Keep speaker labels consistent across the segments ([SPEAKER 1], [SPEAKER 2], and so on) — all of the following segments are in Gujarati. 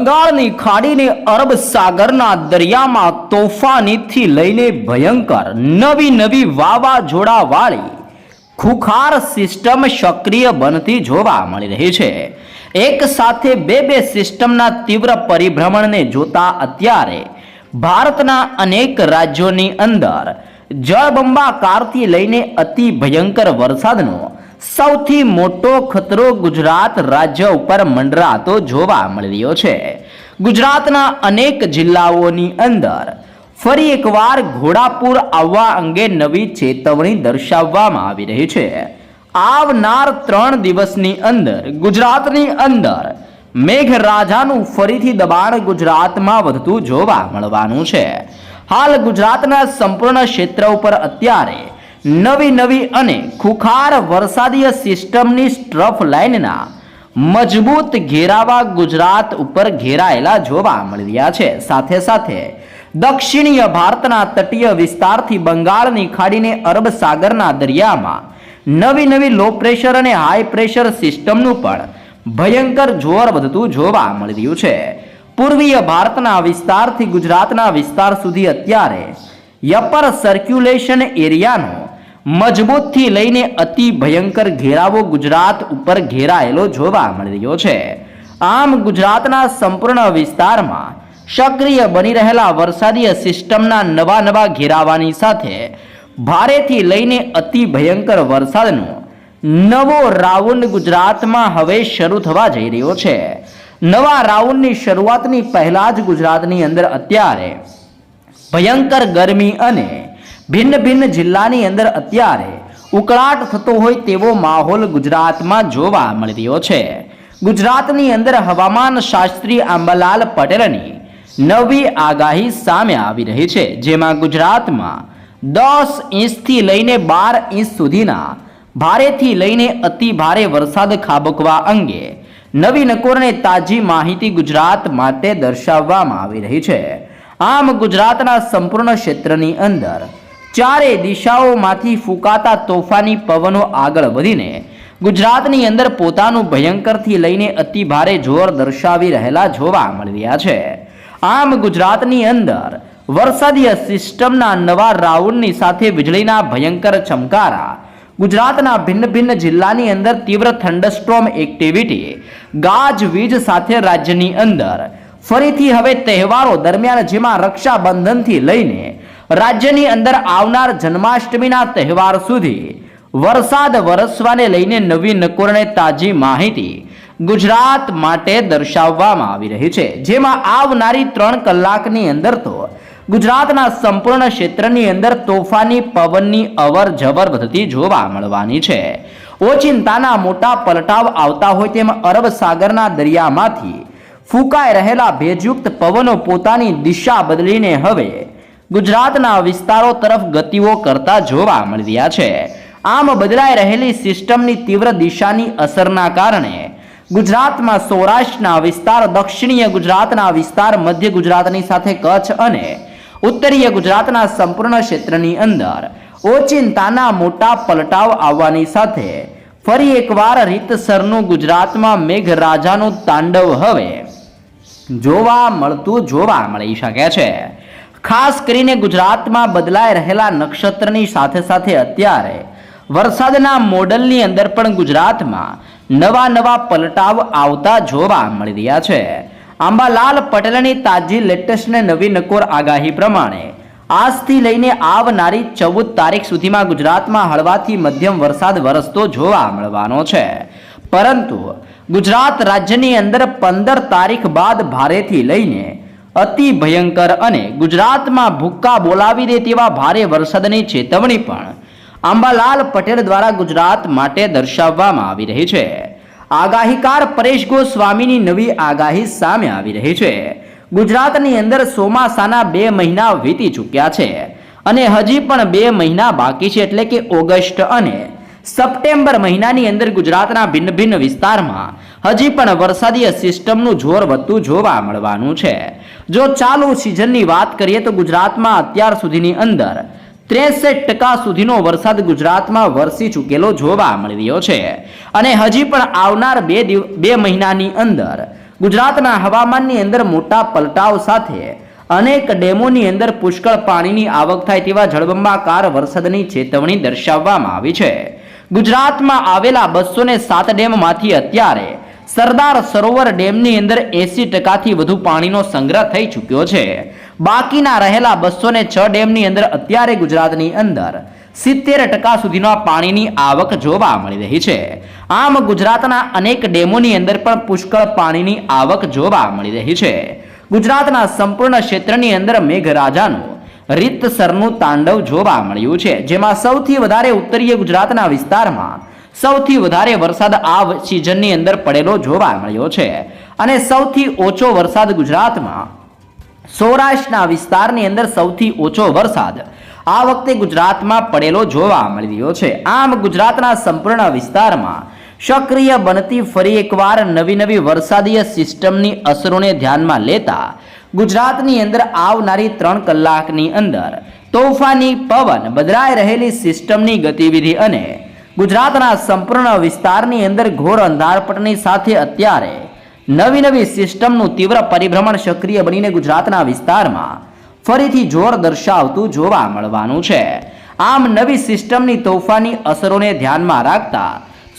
[SPEAKER 1] બંગાળની ખાડીને અરબ સાગરના દરિયામાં તોફાનીથી લઈને ભયંકર નવી નવી વાવાઝોડાવાળી ખુખાર સિસ્ટમ સક્રિય બનતી જોવા મળી રહી છે. એક સાથે બે બે સિસ્ટમના તીવ્ર પરિભ્રમણને જોતા અત્યારે ભારતના અનેક રાજ્યોની અંદર જળબંબાકારથી લઈને અતિ ભયંકર વરસાદનો સૌથી મોટો ખતરો ગુજરાત રાજ્ય ઉપર મંડરાતો જોવા મળી રહ્યો છે. ગુજરાતના અનેક જિલ્લાઓની અંદર ફરી એકવાર ઘોડાપુર આવવા અંગે નવી ચેતવણી દર્શાવવામાં આવી રહી છે. આવનાર ત્રણ દિવસની અંદર ગુજરાતની અંદર મેઘરાજાનું ફરીથી દબાણ ગુજરાતમાં વધતું જોવા મળવાનું છે. હાલ ગુજરાતના સંપૂર્ણ ક્ષેત્ર ઉપર અત્યારે નવી નવી અને ખુખાર વરસાદીય સિસ્ટમની સ્ટ્રફ લાઇનના મજબૂત ઘેરાવા ગુજરાત ઉપર ઘેરાયેલા જોવા મળી રહ્યા છે. સાથે સાથે દક્ષિણીય ભારતના તટીય વિસ્તારથી બંગાળની ખાડીને અરબ સાગરના દરિયામાં નવી નવી લો પ્રેશર અને હાઈ પ્રેશર સિસ્ટમનું પણ ભયંકર જોર વધતું જોવા મળી રહ્યું છે. પૂર્વીય ભારતના વિસ્તારથી ગુજરાતના વિસ્તાર સુધી અત્યારે યપર સર્ક્યુલેશન એરિયાનો મજબૂતથી લઈને અતિ ભયંકર ઘેરાવો ગુજરાત ઉપર ઘેરાયેલો જોવા મળી રહ્યો છે. આમ ગુજરાતના સંપૂર્ણ વિસ્તારમાં સક્રિય બની રહેલા વરસાદીય સિસ્ટમના નવા નવા ઘેરાવાની સાથે ભારેથી લઈને અતિ ભયંકર વરસાદનો નવો રાઉન્ડ ગુજરાતમાં હવે શરૂ થવા જઈ રહ્યો છે. નવા રાઉન્ડની શરૂઆતની પહેલાં જ ગુજરાતની અંદર અત્યારે ભયંકર ગરમી અને ભિન્ન ભિન્ન જિલ્લાની અંદર અત્યારે ઉકળાટ થતો હોય તેવો માહોલ ગુજરાતમાં જોવા મળી રહ્યો છે. ગુજરાતની અંદર હવામાન શાસ્ત્રી આંબાલાલ પટેલની નવી આગાહી સામે આવી રહી છે, જેમાં ગુજરાતમાં દસ ઇંચથી લઈને બાર ઇંચ સુધીના ભારેથી લઈને અતિ ભારે વરસાદ ખાબકવા અંગે નવી નકોરને તાજી માહિતી ગુજરાત માટે દર્શાવવામાં આવી રહી છે. આમ ગુજરાતના સંપૂર્ણ ક્ષેત્રની અંદર ચારે દિશાઓમાંથી ફૂંકાતા તોફાની પવનો આગળ વધીને ગુજરાતની અંદર પોતાનું ભયંકરથી લઈને અતિ ભારે જોર દર્શાવી રહેલા જોવા મળી રહ્યા છે. આમ ગુજરાતની અંદર વરસાદીય સિસ્ટમના નવા રાઉન્ડની સાથે વીજળીના ભયંકર ચમકારા, ગુજરાતના ભિન્ન ભિન્ન જિલ્લાની અંદર તીવ્ર થંડરસ્ટોર્મ એક્ટિવિટી ગાજવીજ સાથે રાજ્યની અંદર ફરીથી હવે તહેવારો દરમિયાન જેમાં રક્ષાબંધનથી લઈને રાજ્યની અંદર આવનાર જન્માષ્ટમીના તહેવાર સુધી વરસાદ વરસવાને લઈને નવી નકોરને તાજી માહિતી ગુજરાત માટે દર્શાવવામાં આવી રહી છે. જેમાં આવનારી ત્રણ કલાકની અંદર તો ગુજરાતના સંપૂર્ણ ક્ષેત્રની અંદર તોફાની પવનની અવર જવર વધતી જોવા મળવાની છે. ઓચિંતાના મોટા પલટાવ આવતા હોય તેમ અરબ સાગરના દરિયામાંથી ફૂંકાઈ રહેલા ભેજયુક્ત પવનો પોતાની દિશા બદલીને હવે ગુજરાતના વિસ્તારો તરફ ગતિઓ કરતા જોવા મળ્યા છે. આમ બદલાઈ રહેલી સિસ્ટમની તીવ્ર દિશાની અસરના કારણે ગુજરાતમાં સૌરાષ્ટ્રના વિસ્તાર, દક્ષિણીય ગુજરાતના વિસ્તાર, મધ્ય ગુજરાતની સાથે કચ્છ અને ઉત્તરીય ગુજરાતના સંપૂર્ણ ક્ષેત્રની અંદર ઓચિંતાના મોટા પલટાવ આવવાની સાથે ફરી એકવાર રીતસરનું ગુજરાતમાં મેઘરાજાનું તાંડવ હવે જોવા મળતું જોવા મળી શકે છે. ખાસ કરીને ગુજરાતમાં બદલાઈ રહેલા નક્ષત્રની સાથે સાથે અત્યારે વરસાદના મોડલની અંદર પણ ગુજરાતમાં નવા નવા પલટાવ આવતા જોવા મળી રહ્યા છે. આંબાલાલ પટેલની તાજી લેટેસ્ટ ને નવી નકોર આગાહી પ્રમાણે આજથી લઈને આવનારી ચૌદ તારીખ સુધીમાં ગુજરાતમાં હળવાથી મધ્યમ વરસાદ વરસતો જોવા મળવાનો છે. પરંતુ ગુજરાત રાજ્યની અંદર પંદર તારીખ બાદ ભારેથી લઈને અતિ ભયંકર અને ગુજરાતમાં ભૂક્કા બોલાવી દે તેવા ભારે વરસાદની ચેતવણી પણ આંબાલાલ પટેલ દ્વારા ગુજરાત માટે દર્શાવવામાં આવી રહી છે. આગાહીકાર પરેશ ગોસ્વામીની નવી આગાહી સામે આવી રહી છે. ગુજરાતની અંદર ચોમાસાના બે મહિના વીતી ચૂક્યા છે અને હજી પણ બે મહિના બાકી છે એટલે કે ઓગસ્ટ અને સપ્ટેમ્બર મહિનાની અંદર ગુજરાતના ભિન્ન ભિન્ન વિસ્તારમાં હજી પણ વરસાદીય સિસ્ટમનું જોર વધતું જોવા મળવાનું છે. જો ચાલુ સિઝનની વાત કરીએ તો ગુજરાતમાં અત્યાર સુધીની અંદર ત્રેસઠ ટકા સુધીનો વરસાદ ગુજરાતમાં વરસી ચૂકેલો જોવા મળી રહ્યો છે. અને હજી પણ આવનાર બે બે મહિનાની અંદર ગુજરાતના હવામાનની અંદર મોટા પલટાવ સાથે અનેક ડેમોની અંદર પુષ્કળ પાણીની આવક થાય તેવા જળબંબાકાર વરસાદની ચેતવણી દર્શાવવામાં આવી છે. ગુજરાતમાં આવેલા બસો સાત ડેમમાંથી અત્યારે સરદાર સરોવર ડેમની અંદર એસી ટકાથી વધુ પાણીનો સંગ્રહ થઈ ચૂક્યો છે. બાકીના રહેલા બસો ને છ ડેમની અંદર અત્યારે ગુજરાતની અંદર સિત્તેર ટકા સુધીના પાણીની આવક જોવા મળી રહી છે. આમ ગુજરાતના અનેક ડેમોની અંદર પણ પુષ્કળ પાણીની આવક જોવા મળી રહી છે. ગુજરાતના સંપૂર્ણ ક્ષેત્રની અંદર મેઘરાજાનું રીતસરનું તાંડવ જોવા મળ્યું છે. જેમાં સૌથી વધારે ઉત્તરીય ગુજરાતના વિસ્તારમાં સૌથી વધારે વરસાદ આ સિઝનની અંદર પડેલો જોવા મળ્યો છે. અને સૌથી ઓછો વરસાદ ગુજરાતમાં સૌરાષ્ટ્રના વિસ્તારની અંદર સૌથી ઓછો વરસાદ આ વખતે ગુજરાતમાં પડેલો જોવા મળી રહ્યો છે. આમ ગુજરાતના સંપૂર્ણ વિસ્તારમાં સક્રિય બનતી ફરી એકવાર નવી નવી વરસાદીય સિસ્ટમની અસરોને ધ્યાનમાં લેતા ગુજરાતની અંદર આવનારી ત્રણ કલાકની અંદર તોફાની પવન બદલાઈ રહેલી સિસ્ટમની ગતિવિધિ અને ગુજરાતના સંપૂર્ણ વિસ્તારની અંદર ઘોર અંધારપટની સાથે અત્યારે નવી નવી સિસ્ટમનું તીવ્ર પરિભ્રમણ સક્રિય બનીને ગુજરાતના વિસ્તારમાં ફરીથી જોર દર્શાવતું જોવા મળવાનું છે. આમ નવી સિસ્ટમની તોફાની અસરોને ધ્યાનમાં રાખતા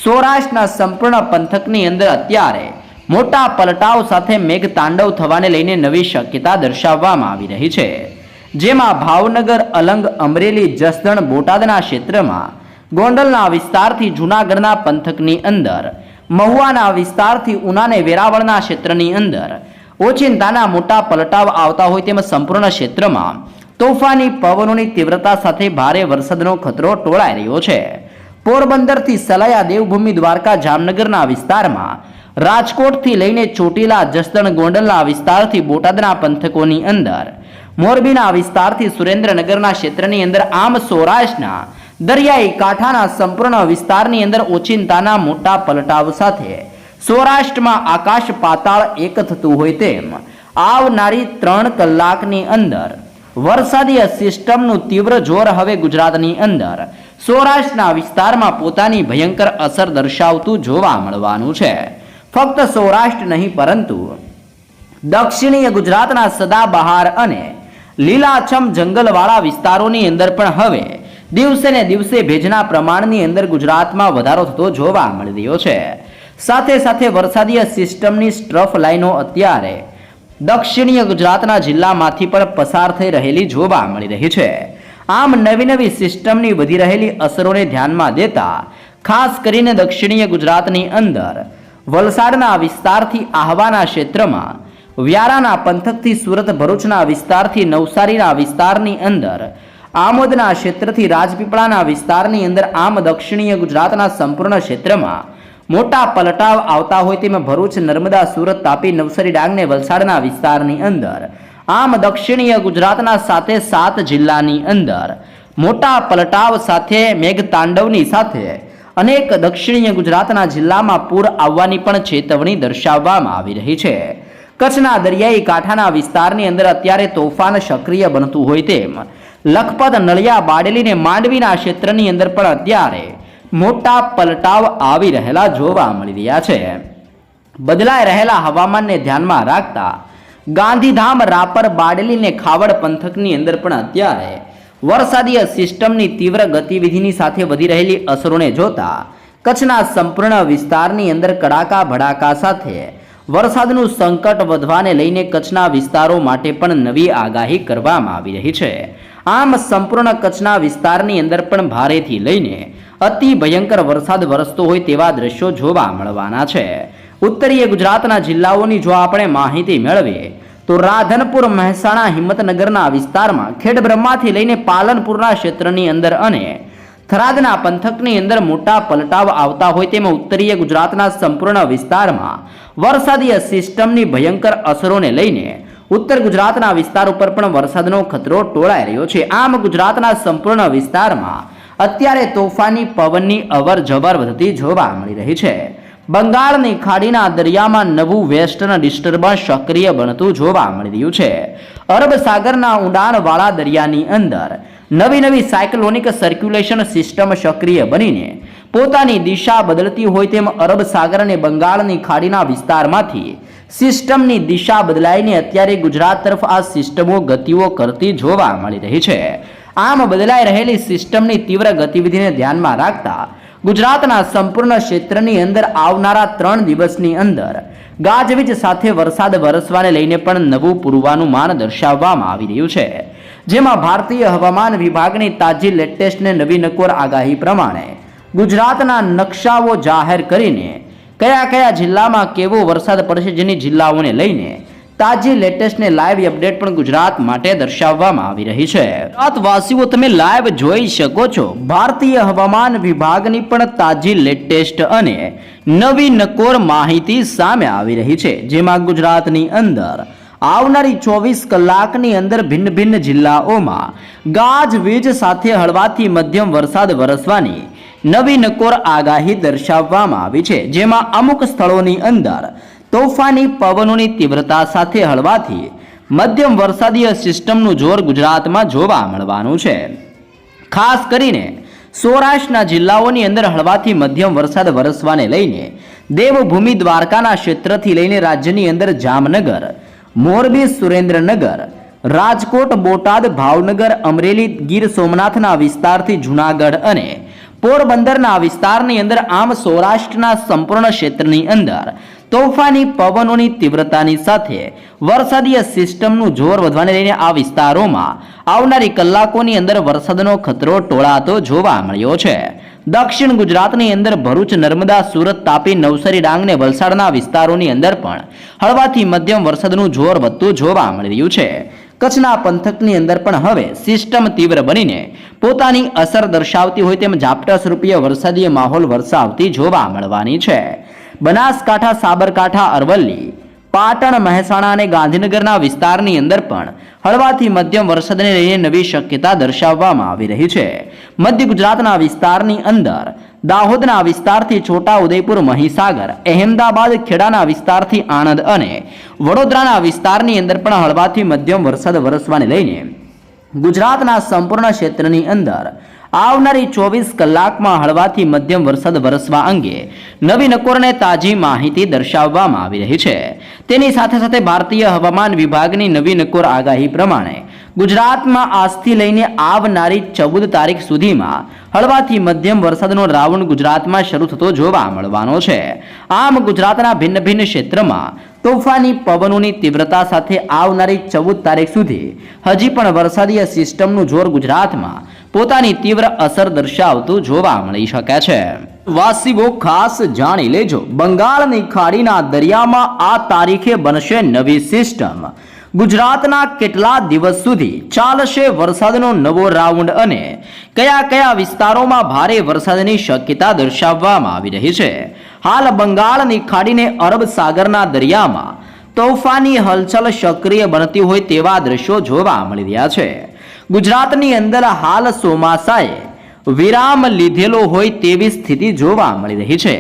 [SPEAKER 1] સૌરાષ્ટ્રના સંપૂર્ણ પંથકની અંદર અત્યારે મોટા પલટાવ સાથે મેઘ તાંડવ થવાને લઈને નવી શક્યતા દર્શાવવામાં આવી રહી છે. જેમાં ભાવનગર, અલંગ, અમરેલી, જસદણ, બોટાદના ક્ષેત્રમાં ગોંડલના વિસ્તારથી જૂનાગઢના પંથકની અંદર, મહુવાના વિસ્તારથી ઉનાને વેરાવળના ક્ષેત્રની અંદર. ઓચિંતાના મોટા પલટાવ આવતા હોય તેમ સંપૂર્ણ ક્ષેત્રમાં તોફાની પવનોની તીવ્રતા સાથે ભારે વરસાદનો ખતરો ટોળાઈ રહ્યો છે. પોરબંદરથી સલાયા દેવભૂમિ દ્વારકા જામનગરના વિસ્તારમાં, રાજકોટથી લઈને ચોટીલા, જસદણ, ગોંડલના વિસ્તારથી બોટાદના પંથકોની અંદર. મોરબીના વિસ્તારથી સુરેન્દ્રનગરના ક્ષેત્રની અંદર આમ સૌરાષ્ટ્રના દરિયાઈ કાંઠાના સંપૂર્ણ વિસ્તારની અંદર ઓચિંતાના મોટા પલટાવ સાથે સૌરાષ્ટ્રમાં આકાશ પાતાળ એક થતું હોય તેમ આવનારી ત્રણ કલાકની અંદર વરસાદી સિસ્ટમનું તીવ્ર જોર હવે ગુજરાતની અંદર. સૌરાષ્ટ્રના વિસ્તારમાં પોતાની ભયંકર અસર દર્શાવતું જોવા મળવાનું છે. ફક્ત સૌરાષ્ટ્ર નહીં, પરંતુ દક્ષિણીય ગુજરાતના સદાબહાર અને લીલાછમ જંગલવાળા વિસ્તારોની અંદર પણ હવે દિવસે ને દિવસે ભેજના પ્રમાણની અંદર ગુજરાતમાં વધારો થતો જોવા મળી રહ્યો છે. સાથે સાથે વરસાદીય સિસ્ટમની સ્ટ્રફ લાઇનો અત્યારે દક્ષિણીય ગુજરાતના જિલ્લામાંથી પણ પસાર થઈ રહેલી જોવા મળી રહી છે. આમ નવી નવી સિસ્ટમની વધી રહેલી અસરોને ધ્યાનમાં દેતા, ખાસ કરીને દક્ષિણીય ગુજરાતની અંદર, વલસાડના વિસ્તારથી આહવાના ક્ષેત્રમાં, વ્યારાના પંથકથી સુરત ભરૂચના વિસ્તારથી નવસારીના વિસ્તારની અંદર આમોદના ક્ષેત્રથી રાજપીપળાના વિસ્તારની અંદર આમ દક્ષિણીય ગુજરાતના સંપૂર્ણ ક્ષેત્રમાં મોટા પલટાવ આવતા હોય તેમાં ભરૂચ, નર્મદા, સુરત, તાપી, નવસારી, ડાંગને વલસાડના વિસ્તારની અંદર આમ દક્ષિણીય ગુજરાતના સાથે સાત જિલ્લાની અંદર મોટા પલટાવ સાથે મેઘતાંડવની સાથે અનેક દક્ષિણીય ગુજરાતના જિલ્લામાં પૂર આવવાની પણ ચેતવણી દર્શાવવામાં આવી રહી છે. કચ્છના દરિયાઈ કાંઠાના વિસ્તારની અંદર અત્યારે તોફાન સક્રિય બનતું હોય તેમ લખપત નળિયા બાડેલીને માંડવીના ક્ષેત્રની અંદર પણ અત્યારે મોટા પલટાવ આવી રહેલા જોવા મળી રહ્યા છે. બદલાઈ રહેલા હવામાનને ધ્યાનમાં રાખતા ગાંધીધામ રાપર બાડેલીને ખાવડ પંથકની અંદર પણ અત્યારે વરસાદીય સિસ્ટમની તીવ્ર ગતિવિધિની સાથે વધી રહેલી અસરોને જોતા કચ્છના સંપૂર્ણ વિસ્તારની અંદર કડાકા ભડાકા સાથે વરસાદનું સંકટ વધવાને લઈને કચ્છના વિસ્તારો માટે પણ નવી આગાહી કરવામાં આવી રહી છે. આમ સંપૂર્ણ કચ્છના વિસ્તારની અંદર પણ ભારેથી લઈને અતિ ભયંકર વરસાદ વરસતો હોય તેવા દ્રશ્યો જોવા મળવાના છે. ઉત્તરીય ગુજરાતના જિલ્લાઓની જો આપણે માહિતી મેળવીએ, તો રાધનપુર, મહેસાણા, હિંમતનગરના વિસ્તારમાં ખેડબ્રહ્માથી લઈને પાલનપુરના ક્ષેત્રની અંદર અને થરાદના પંથકની અંદર મોટા પલટાવ આવતા હોય તેમાં ઉત્તરીય ગુજરાતના સંપૂર્ણ વિસ્તારમાં વરસાદીય સિસ્ટમની ભયંકર અસરોને લઈને ઉત્તર ગુજરાતના વિસ્તાર ઉપર પણ વરસાદનો ખતરો ટોળાઈ રહ્યો છે. આમ ગુજરાતના સંપૂર્ણ વિસ્તારમાં અત્યારે તોફાની પવનની અવર જવર વધતી જોવા મળી રહી છે. બંગાળની ખાડીના દરિયામાં નવું વેસ્ટર્ન ડિસ્ટર્બન્સ સક્રિય બનતું જોવા મળી રહ્યું છે. અરબ સાગરના ઊંડાણવાળા દરિયાની અંદર નવી નવી સાયક્લોનિક સર્ક્યુલેશન સિસ્ટમ સક્રિય બનીને પોતાની દિશા બદલતી હોય તેમ અરબ સાગર અને બંગાળની ખાડીના વિસ્તારમાંથી સિસ્ટમની દિશા બદલાઈને અત્યારે ગુજરાત તરફ આ સિસ્ટમો ગતિઓ કરતી જોવા મળી રહી છે. આમ બદલાઈ રહેલી સિસ્ટમની તીવ્ર ગતિવિધિને ધ્યાનમાં રાખતા ગુજરાતના સંપૂર્ણ ક્ષેત્રની અંદર આવનારા ત્રણ દિવસની અંદર ગાજવીજ સાથે વરસાદ વરસવાને લઈને પણ નવું પૂર્વાનુમાન દર્શાવવામાં આવી રહ્યું છે. જેમાં ભારતીય હવામાન વિભાગની તાજી લેટેસ્ટ ને નવી નકોર આગાહી પ્રમાણે ગુજરાતના નકશાઓ જાહેર કરીને કયા કયા જિલ્લામાં કેવો વરસાદ પડશે જેની જિલ્લાઓને લઈને તાજી લેટેસ્ટ ને લાઈવ અપડેટ પણ ગુજરાત માટે દર્શાવવામાં આવી રહી છે. ગુજરાતવાસીઓ, તમે લાઈવ જોઈ શકો છો. ભારતીય હવામાન વિભાગની પણ તાજી લેટેસ્ટ અને નવી નકોર માહિતી સામે આવી રહી છે, જેમાં ગુજરાતની અંદર આવનારી ચોવીસ કલાકની અંદર ભિન્ન ભિન્ન જિલ્લાઓમાં ગાજવીજ સાથે હળવાથી મધ્યમ વરસાદ વરસવાની નવી નકોર આગાહી દર્શાવવામાં આવી છે, જેમાં અમુક સ્થળોની અંદર તોફાની પવનોની તીવ્રતા સાથે હળવાથી મધ્યમ વરસાદીય સિસ્ટમનું જોર ગુજરાતમાં જોવા મળવાનું છે. ખાસ કરીને સૌરાષ્ટ્રના જિલ્લાઓની અંદર હળવાથી મધ્યમ વરસાદ વરસવાને લઈને દેવભૂમિ દ્વારકાના ક્ષેત્રથી લઈને રાજ્યની અંદર જામનગર, મોરબી સુરેન્દ્રનગર, રાજકોટ, બોટાદ, ભાવનગર, અમરેલી, ગીર સોમનાથના વિસ્તારથી જુનાગઢ અને પોરબંદરના વિસ્તારની અંદર આમ સૌરાષ્ટ્રના સંપૂર્ણ ક્ષેત્રની અંદર તોફાની પવનોની તીવ્રતાની સાથે વરસાદીય સિસ્ટમનું જોર વધવાને લઈને આ વિસ્તારોમાં આવનારી કલાકોની અંદર વરસાદનો ખતરો ટોળાતો જોવા મળ્યો છે. દક્ષિણ ગુજરાતની અંદર ભરૂચ, નર્મદા, સુરત, તાપી, નવસારી ડાંગ ને વલસાડના વિસ્તારોની અંદર પણ હળવાથી મધ્યમ વરસાદનું જોર વધતું જોવા મળી રહ્યું છે. કચ્છના પંથકની અંદર પણ હવે સિસ્ટમ તીવ્ર બનીને પોતાની અસર દર્શાવતી હોય તેમ ઝાપટા સ્વરૂપીય વરસાદીય માહોલ વરસાવતી જોવા મળવાની છે. બનાસકાંઠા, સાબરકાંઠા, અરવલ્લી, પાટણ, મહેસાણા અને ગાંધીનગરના વિસ્તારની અંદર પણ હળવાથી મધ્યમ વરસાદને લઈને નવી શક્યતા દર્શાવવામાં આવી રહી છે. મધ્ય ગુજરાતના વિસ્તારની અંદર દાહોદના વિસ્તારથી છોટા ઉદયપુર મહીસાગર, અહેમદાબાદ, ખેડાના વિસ્તારથી આણંદ અને વડોદરાના વિસ્તારની અંદર પણ હળવાથી મધ્યમ વરસાદ વરસવાને લઈને ગુજરાતના સંપૂર્ણ ક્ષેત્રની અંદર આવનારી ચોવીસ કલાકમાં હળવાથી મધ્યમ વરસાદ વરસવા અંગે નવી નકોરને તાજી માહિતી દર્શાવવામાં આવી રહી છે. તેની સાથે સાથે ભારતીય હવામાન વિભાગની નવી નકોર આગાહી પ્રમાણે ગુજરાતમાં આજથી લઈને આવનારી ચૌદ તારીખ સુધીમાં હળવાથી મધ્યમ વરસાદનો રાઉન્ડ ગુજરાતમાં શરૂ થતો જોવા મળવાનો છે. આમ ગુજરાતના ભિન્ન ભિન્ન ક્ષેત્રમાં તોફાની પવનોની તીવ્રતા સાથે આવનારી ચૌદ તારીખ સુધી હજી પણ વરસાદીય સિસ્ટમનું જોર ગુજરાતમાં પોતાની તીવ્ર અસર દર્શાવતું જોવા મળી શકે છે. વાસીઓ ખાસ જાણી લેજો. બંગાળની ખાડીના દરિયામાં આ તારીખે બનશે નવી સિસ્ટમ. ગુજરાતના કેટલા દિવસ સુધી ચાલશે વરસાદનો નવો રાઉન્ડ અને કયા કયા વિસ્તારોમાં ભારે વરસાદની શક્યતા દર્શાવવામાં આવી રહી છે? હાલ બંગાળની ખાડીને અરબ સાગરના દરિયામાં તોફાની હલચલ સક્રિય બનતી હોય તેવા દ્રશ્યો જોવા મળી રહ્યા છે. ગુજરાતની અંદર હાલ ચોમાસાએ વિરામ લીધેલો હોય તેવી સ્થિતિ જોવા મળી રહી છે.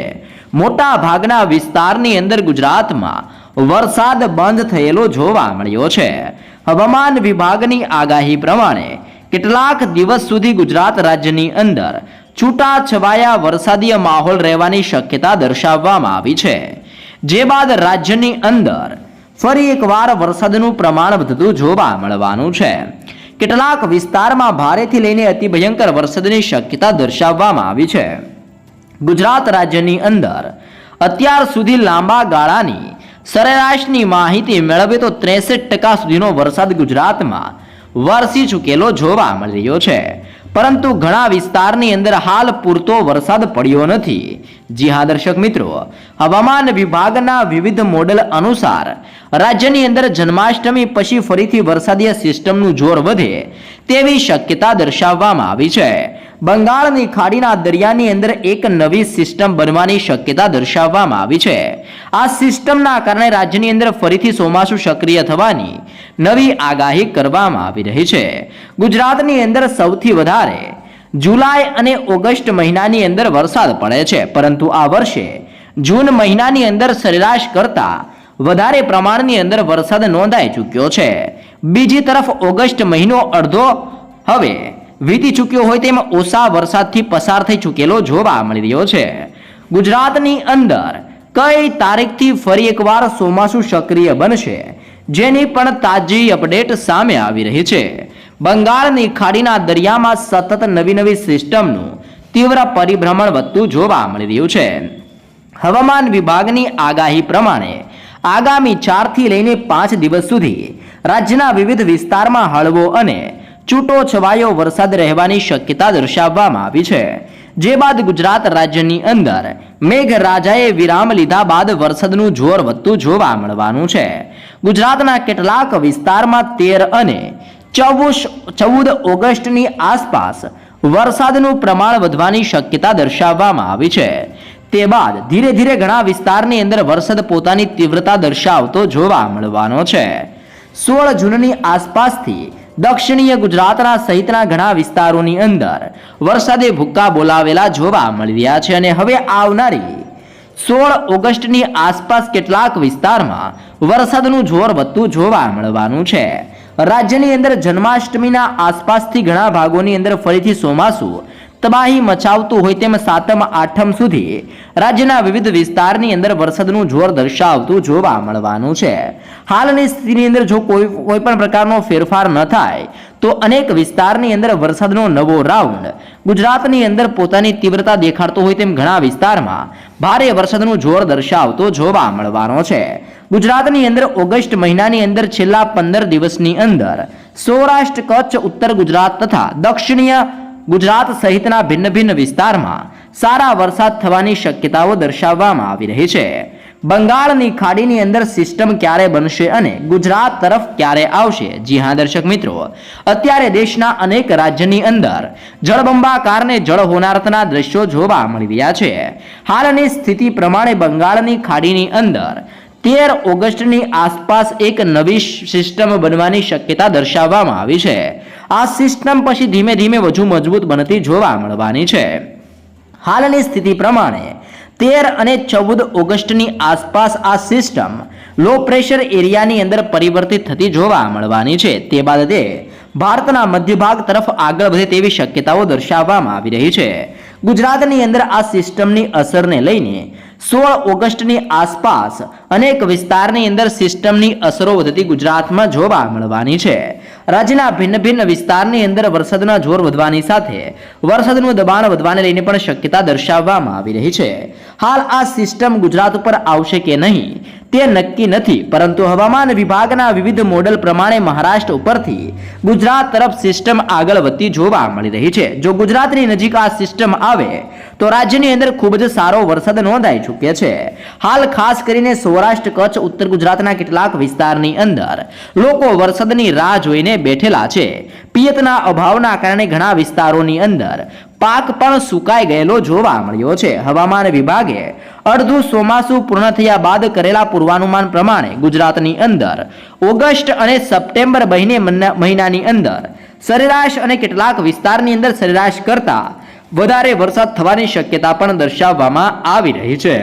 [SPEAKER 1] મોટા ભાગના વિસ્તારની અંદર ગુજરાતમાં વરસાદ બંધ થયેલો જોવા મળ્યો છે. હવામાન વિભાગની આગાહી પ્રમાણે કેટલાક દિવસ સુધી ગુજરાત રાજ્યની અંદર છૂટા છવાયા વરસાદીય માહોલ રહેવાની શક્યતા દર્શાવવામાં આવી છે. જે બાદ રાજ્યની અંદર ફરી એકવાર વરસાદનું પ્રમાણ વધતું જોવા મળવાનું છે. કેટલાક વિસ્તારમાં ભારેથી લઈને અતિ ભયંકર વરસાદની શક્યતા દર્શાવવામાં આવી છે. ગુજરાત રાજ્યની અંદર અત્યાર સુધી લાંબા ગાળાની સરેરાશની માહિતી મેળવે તો ત્રેસઠ ટકા સુધીનો વરસાદ ગુજરાતમાં વરસી ચૂકેલો જોવા મળી રહ્યો છે. પરંતુ ઘણા વિસ્તારની અંદર હાલ પૂરતો વરસાદ પડ્યો નથી. જી હા, દર્શક મિત્રો, હવામાન વિભાગના વિવિધ મોડેલ અનુસાર રાજ્યની અંદર જન્માષ્ટમી પછી ફરીથી વરસાદીય સિસ્ટમનું જોર વધે તેવી શક્યતા દર્શાવવામાં આવી છે. બંગાળની ખાડીના દરિયાની અંદર એક નવી સિસ્ટમ બનવાની શક્યતા દર્શાવવામાં આવી છે. આ સિસ્ટમના કારણે રાજ્યની અંદર ફરીથી ચોમાસું સક્રિય થવાની નવી આગાહી કરવામાં આવી રહી છે. ગુજરાતની અંદર સૌથી વધારે જુલાઈ અને ઓગસ્ટ મહિનાની અંદર વરસાદ પડે છે, પરંતુ આ વર્ષે જૂન મહિનાની અંદર સરેરાશ કરતા વધારે પ્રમાણની અંદર વરસાદ નોંધાઈ ચૂક્યો છે. બીજી તરફ ઓગસ્ટ મહિનો અડધો હવે વીતી ચૂક્યો હોય તેમ ઓછા વરસાદથી પસાર થઈ ચૂકેલો જોવા મળી રહ્યો છે. ગુજરાતની અંદર કઈ તારીખથી ફરી એકવાર ચોમાસું સક્રિય બનશે જેની પણ તાજી અપડેટ સામે આવી રહી છે. બંગાળની ખાડીના દરિયામાં સતત નવી નવી સિસ્ટમનું તીવ્ર પરિભ્રમણ વધતું જોવા મળી રહ્યું છે. હવામાન વિભાગની આગાહી પ્રમાણે આગામી ચારથી લઈને પાંચ દિવસ સુધી રાજ્યના વિવિધ વિસ્તારમાં હળવો અને છૂટો છવાયો વરસાદ રહેવાની શક્યતા દર્શાવવામાં આવી છે. જે બાદ ગુજરાત રાજ્યની અંદર મેઘરાજાએ વિરામ લીધા બાદ વરસાદનું જોર વધતું જોવા મળવાનું છે. ગુજરાતના કેટલાક વિસ્તારમાં તેર અને ચૌદ ચૌદ ઓગસ્ટની આસપાસ વરસાદનું પ્રમાણ વધવાની શક્યતા દર્શાવવામાં આવી છે. તે બાદ ધીરે ધીરે ઘણા વિસ્તારની અંદર વરસાદ પોતાની તીવ્રતા દર્શાવતો જોવા મળવાનો છે. સોળ જૂનની આસપાસથી દક્ષિણીય ગુજરાતના સહિતના ઘણા વિસ્તારોની અંદર વરસાદે ભૂક્કા બોલાવેલા જોવા મળી રહ્યા છે અને હવે આવનારી સોળ ઓગસ્ટની આસપાસ કેટલાક વિસ્તારમાં વરસાદનું જોર વધતું જોવા મળવાનું છે. રાજ્યની અંદર જન્માષ્ટમીના આસપાસથી ઘણા ભાગોની અંદર ફરીથી ચોમાસું તબાહી મચાવતું હોય તેમ સાતમ, આઠમ સુધી રાજ્યના વિવિધ વિસ્તારની અંદર વરસાદનું જોર દર્શાવતું જોવા મળવાનું છે. હાલની સ્થિતિની અંદર જો કોઈ કોઈ પણ પ્રકારનો ફેરફાર ન થાય, તો અનેક વિસ્તારની અંદર વરસાદનો નવો રાઉન્ડ ગુજરાતની અંદર પોતાની તીવ્રતા દેખાડતો હોય તેમ ઘણા વિસ્તારમાં ભારે વરસાદનું જોર દર્શાવતો જોવા મળવાનો છે. ગુજરાતની અંદર ઓગસ્ટ મહિનાની અંદર છેલ્લા પંદર દિવસની અંદર સૌરાષ્ટ્ર, કચ્છ, ઉત્તર ગુજરાત તથા દક્ષિણીય ગુજરાત સહિતના ભિન્ન ભિન્ન વિસ્તારમાં સારા વરસાદ થવાની શક્યતાઓ દર્શાવવામાં આવી રહી છે. બંગાળની ખાડીની અંદર સિસ્ટમ ક્યારે બનશે અને ગુજરાત તરફ ક્યારે આવશે? જી હા, દર્શક મિત્રો, અત્યારે દેશના અનેક રાજ્યની અંદર જળબંબાકારને જળ હોનારતના દ્રશ્યો જોવા મળી રહ્યા છે. હાલની સ્થિતિ પ્રમાણે બંગાળની ખાડીની અંદર તેર ઓગસ્ટની આસપાસ એક નવી સિસ્ટમ બનવાની શક્યતા દર્શાવવામાં આવી છે. આ સિસ્ટમ પછી ધીમે ધીમે વધુ મજબૂત બનતી જોવા મળવાની છે. હાલની સ્થિતિ પ્રમાણે તેર અને ચૌદ ઓગસ્ટની આસપાસ આ સિસ્ટમ લો પ્રેશર એરિયાની અંદર પરિવર્તિત થતી જોવા મળવાની છે. તે બાદ તે ભારતના મધ્ય ભાગ તરફ આગળ વધે તેવી શક્યતાઓ દર્શાવવામાં આવી રહી છે. ગુજરાતની અંદર આ સિસ્ટમની અસરને લઈને સોળ ઓગસ્ટની આસપાસ અનેક વિસ્તારની અંદર સિસ્ટમની અસરો વધતી ગુજરાતમાં જોવા મળવાની છે. રાજ્યના ભિન્ન ભિન્ન વિસ્તારની અંદર વરસાદના જોર વધવાની સાથે વરસાદનું દબાણ વધવાને લઈને પણ શક્યતા દર્શાવવામાં આવી રહી છે. હાલ આ સિસ્ટમ ગુજરાત ઉપર આવશે કે નહીં તે નક્કી નથી, પરંતુ હવામાન વિભાગના વિવિધ મોડેલ પ્રમાણે મહારાષ્ટ્ર ઉપરથી ગુજરાત તરફ સિસ્ટમ આગળ વધતી જોવા મળી રહી છે. જો ગુજરાતની નજીક આ સિસ્ટમ આવે, તો રાજ્યની અંદર ખૂબ જ સારો વરસાદ નોંધાઈ ચૂક્યો છે. હાલ ખાસ કરીને સૌરાષ્ટ્ર, કચ્છ, ઉત્તર ગુજરાતના કેટલાક વિસ્તારની અંદર લોકો વરસાદની રાહ જોઈને બેઠેલા છે. પિયતના અભાવના કારણે ઘણા વિસ્તારોની અંદર પાક પણ સુકાઈ ગયેલો જોવા મળ્યો છે. હવામાન વિભાગે અડધું ચોમાસું પૂર્ણ થયા બાદ કરેલા પૂર્વાનુમાન પ્રમાણે ગુજરાતની અંદર ઓગસ્ટ અને સપ્ટેમ્બર મહિને મહિનાની અંદર સરેરાશ અને કેટલાક વિસ્તારની અંદર સરેરાશ કરતા વધારે વરસાદ થવાની શક્યતા પણ દર્શાવવામાં આવી રહી છે.